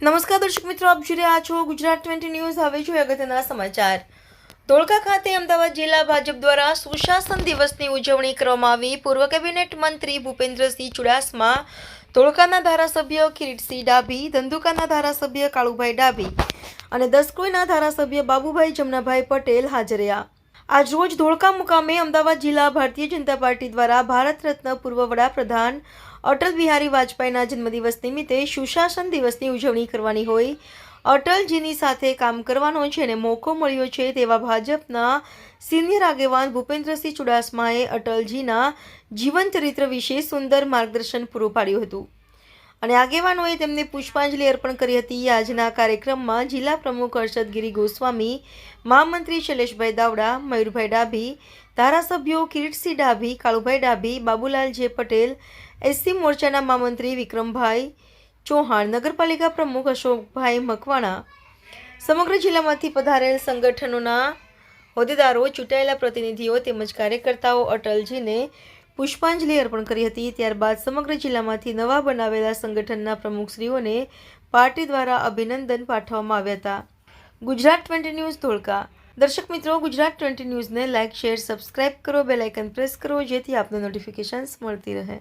નમસ્કાર દર્શક મિત્રો, આપ જોઈ રહ્યા છો ગુજરાત ટ્વેન્ટી ન્યૂઝ. હવે જોઈએ અગત્યના સમાચાર. ધોળકા ખાતે અમદાવાદ જિલ્લા ભાજપ દ્વારા સુશાસન દિવસની ઉજવણી કરવામાં આવી. પૂર્વ કેબિનેટ મંત્રી ભૂપેન્દ્રસિંહ ચુડાસમા, ધોળકાના ધારાસભ્ય કિરીટસિંહ ડાભી, ધંધુકાના ધારાસભ્ય કાળુભાઈ ડાભી અને દસકોઈના ધારાસભ્ય બાબુભાઈ જમનાભાઈ પટેલ હાજર રહ્યા. આજ રોજ ધોળકા મુકામે અમદાવાદ જિલ્લા ભારતીય જનતા પાર્ટી દ્વારા ભારત રત્ન પૂર્વ વડાપ્રધાન અટલ બિહારી વાજપેયીના જન્મદિવસ નિમિત્તે સુશાસન દિવસની ઉજવણી કરવાની હોય. અટલજીની સાથે કામ કરવાનો જેને મોકો મળ્યો છે તેવા ભાજપના સિનિયર આગેવાન ભૂપેન્દ્રસિંહ ચુડાસમાએ અટલજીના જીવન ચરિત્ર વિશે સુંદર માર્ગદર્શન પૂરું પાડ્યું હતું. અને આગેવાનોએ તેમને પુષ્પાંજલિ અર્પણ કરી હતી. આજના કાર્યક્રમમાં જિલ્લા પ્રમુખ હર્ષદગીરી ગોસ્વામી, મહામંત્રી શૈલેષભાઈ દાવડા, મયુરભાઈ ડાભી, ધારાસભ્યો કિરીટસિંહ ડાભી, કાળુભાઈ ડાભી, બાબુલાલ જે પટેલ, એસસી મોરચાના મહામંત્રી વિક્રમભાઈ ચૌહાણ, નગરપાલિકા પ્રમુખ અશોકભાઈ મકવાણા, સમગ્ર જિલ્લામાંથી પધારેલ સંગઠનોના હોદ્દેદારો, ચૂંટાયેલા પ્રતિનિધિઓ તેમજ કાર્યકર્તાઓ અટલજીને પુષ્પાંજલિ અર્પણ કરી હતી. ત્યારબાદ સમગ્ર જિલ્લામાંથી નવા બનાવેલા સંગઠનના પ્રમુખશ્રીઓને પાર્ટી દ્વારા અભિનંદન પાઠવવામાં આવ્યા હતા. Gujarat twenty news Dholka. દર્શક મિત્રો, ગુજરાત ટ્વેન્ટી ન્યૂઝને લાઇક, શેર, સબસ્ક્રાઇબ કરો. બેલાઇકન પ્રેસ કરો, જેથી આપને નોટિફિકેશન્સ મળતી રહે.